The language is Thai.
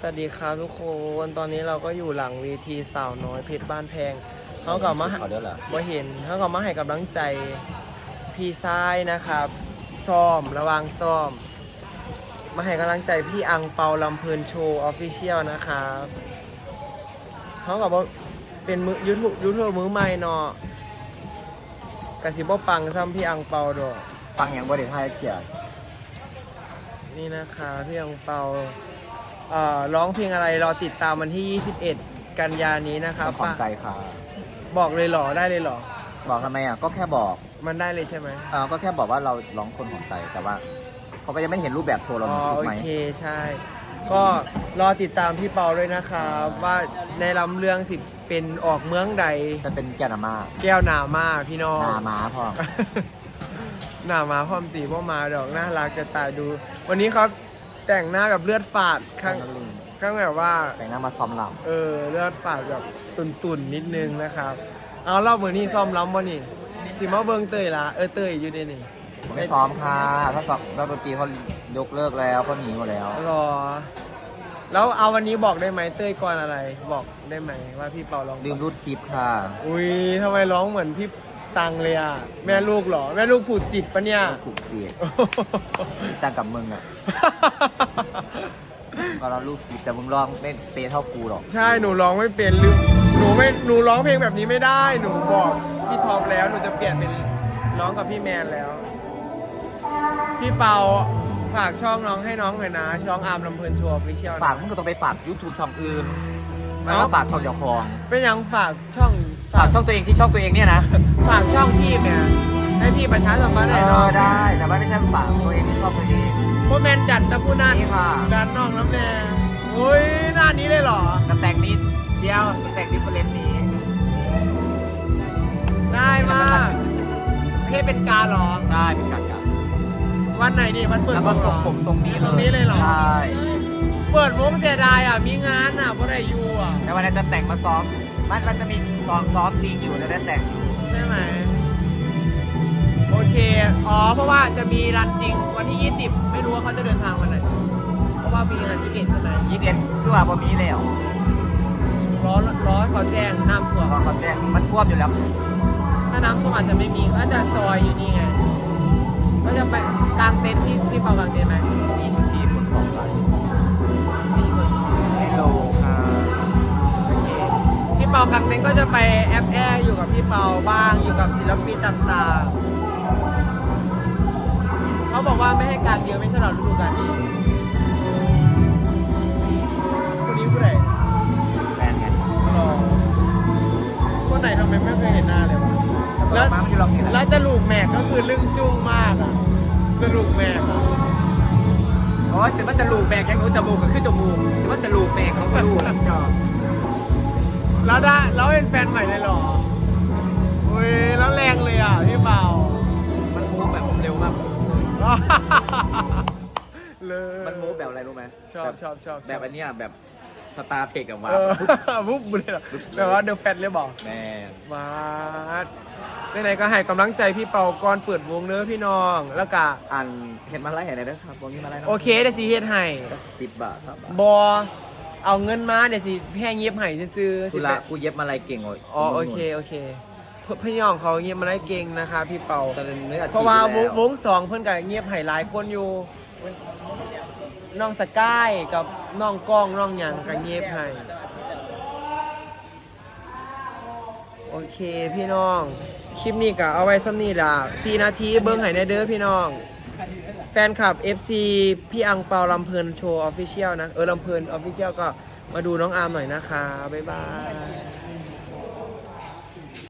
สวัสดีครับทุกคน ตอนนี้เราก็อยู่หลังเวทีสาวน้อยเพชรบ้านแพงเขากลับมาเขาเดี๋ยวเหรอบ่เห็นเขากลับมาให้กำลังใจพี่ซ้ายนะครับซ้อมระหวังซ้อม มาให้กำลังใจพี่อังเปาลำเพลินโชว์ออฟฟิเชียลนะครับเขากับว่าเป็นมือยูทูบยูทูบมือใหม่เนาะกระสิบปังซ้ำพี่อังเปาดอกฟังอย่างบริไทยเกียรตินี่นะคะพี่อังเปา เอ่อร้องเพลงอะไรรอติดตามวันที่ 21 กันยานี้นะครับความใจค่ะ บอกเลยเหรอได้เลยเหรอ บอกทำไมอะ ก็แค่บอกมันได้เลยใช่ไหมเออก็แค่บอกว่าเราร้องคนของใจ แต่ว่าเขาก็ยังไม่เห็นรูปแบบโชว์เราอ๋อถูกโอไหม เคใช่ ก็รอติดตามพี่เปาด้วยนะครับว่าในลำเรื่องสิเป็นออกเมืองใดฉันเป็นแกนามาแก้วหนามาพี่น้องหนาม้าพอ หนามาพร้อมตีพ่อมาดอกน่ารักจะตายดู วันนี้เขา แต่งหน้าแบบเลือดฝาดข้างข้างแบบว่า แต่งหน้ามาซ้อมลเออเลือดฝาดแบบตุ่นๆนิดนึงนะครับ เอารอบมือนี้ซ้อมล้ำบ่นี่สิมาเบิงเตยละเออเตยอยู่เดนี่ำไม่ซ้อมค่ะ ถ้าซ้อมแล้วดนตรีเขายกเลิกแล้วเขาหนีหมดแล้ว รอ แล้วเอาวันนี้บอกได้ไหมเต้ยก่อนอะไร บอกได้ไหมว่าพี่เปาร้องลืมรูดคลิปค่ะ อุ้ยทำไมร้องเหมือนพี่ ตังเลยอะ แม่ลูกเหรอ แม่ลูกผูดจิตปะเนี่ยถูกเสียต่างกับมึงอะ ก็เรารูดคลิปแต่มึงร้องไม่เปย์เท่ากูหรอก ใช่หนูร้องไม่เป็นลืมหนูไม่หนูร้องเพลงแบบนี้ไม่ได้ หนูบอกพี่ท็อปแล้วหนูจะเปลี่ยนเป็นร้องกับพี่แมนแล้ว พี่เปาฝากช่องน้องให้น้องหน่อยนะ ช่องอาร์มลำเพลินโชว์ออฟฟิเชียลฝากมึงก็ต้องไปฝาก YouTube ช่องอื่นเอ้า แล้วฝากช่องเจ้าของเป็นยังฝากช่อง ฝากช่องตัวเองที่ช่องตัวเองเนี่ยนะฝากช่องพี่เนี่ยให้พี่ประชาสัมพันธ์หเอน่อยเนาะอได้ แต่ว่าไม่ใช่ฝากตัวเองที่ช่องตัวเอง พวกแมนดัดตะพูนั่นนี่ค่ะ ดันน้องน้ำแดงอุ้ยหน้านี้เลยเหรอสแต็กนี้เดียวสแต็กดิฟเฟอเรนซ์นี้ได้มากเพ่เป็นการเหรอ ใช่เป็นกัดกันวันไหนนี่วันเปิดแล้วก็วงเหทรรงอผมทรงนี้ทรงนี้เลยเหรอ ใช่เปิดวงเสียดายอะ มีงานอะเพราะได้อยู่อะแต่วันนี้จะแต่งมาซ้อม มันมันจะมีซ้อมซ้อมจริงอยู่แล้วได้แต่งอยู่ใช่ไหม โอเค อ๋อ เพราะว่าจะมีรันจริงวันที่ 20 ไม่รู้ว่าเขาจะเดินทางวันไหน เพราะว่ามีงานที่เกตใช่ไหมยี่เด็นคือว่าพอมีแล้วร้อนร้อนเขาแจ้งน้ำท่วม พอเขาแจ้งมันท่วมอยู่แล้วถ้าน้ำท่วมอาจจะไม่มีก็จะจอยอยู่นี่ไง ก็จะไปกลางเต็นท์พี่พี่เปากลางเต็นท์ไหม มี พี่เปากลางนท์ก็จะไปแอปแอร์อยู่กับพี่เปาบ้างอยู่กับศิลปินต่างๆ เขาบอกว่าไม่ให้กางเดียวไม่ใช่เรอฤดูกาลนี้คนนี้ผู้ใดแฟนไงรอคนไหนทำไมไม่เคยเห็นหน้าเลยวะแล้วแล้วจะลูกแมกก็คือลึ่งจุ้งมากอะจะลูกแมกอ๋อฉันว่าจะลูกแบกยังรู้จมูกก็คือจมูกฉันว่าจะลูกแบกเขาก็ก แล้วได้แล้วเป็นแฟนใหม่เลยเหรออุ้ยแล้วแรงเลยอะพี่เปามันมูฟแบบเร็วมาก เลย มันมูฟแบบอะไรรู้ไหมชอบแบบชอบชอบ แบบอันเนี้ยแบบสตาร์เทคกับว่าเออวุบเลยเหรอแบบว่าเดอะแฟตเลยบอกแม่มาไหนๆก็ให้กำลังใจพี่เปาก่อนเปิดวงเนื้อะพี่น้อง แล้วก็อันเห็นมาไล่เห็นอะไรนะครับตรงนี้มาไล่โอเคเดี๋ยวสิเฮ็ดให้สิบบาทสามบาท บอ เอาเงินมาเดี๋ยวสิแพ่งเย็บให้ซื้อๆกูสิละไปกูเย็บมาอะไรเก่งเลยอ๋อโอเคโอเคเพื่อนพี่น้องเขาเงียบมาได้เก่งนะคะ พี่เปาจะเป็นเนื้ออาชีพเพราะว่าวงอยู่วงสองเพื่อนกับเงียบให้หลายคนอยู่น้องสกายกับน้องกล้องน้องหยังกับเงียบให้โอเคพี่น้อง คลิปนี้ก็เอาไว้ซ้ำนี่ล่ะ4นาทีเบิ้งให้ในเด้อพี่น้องแฟนคลับ FC พี่อังเปาลำเพลินโชว์ออฟฟิเชียลนะ เออลำเพลินออฟฟิเชียลก็มาดูน้องอาร์มหน่อยนะคะ บ๊ายบาย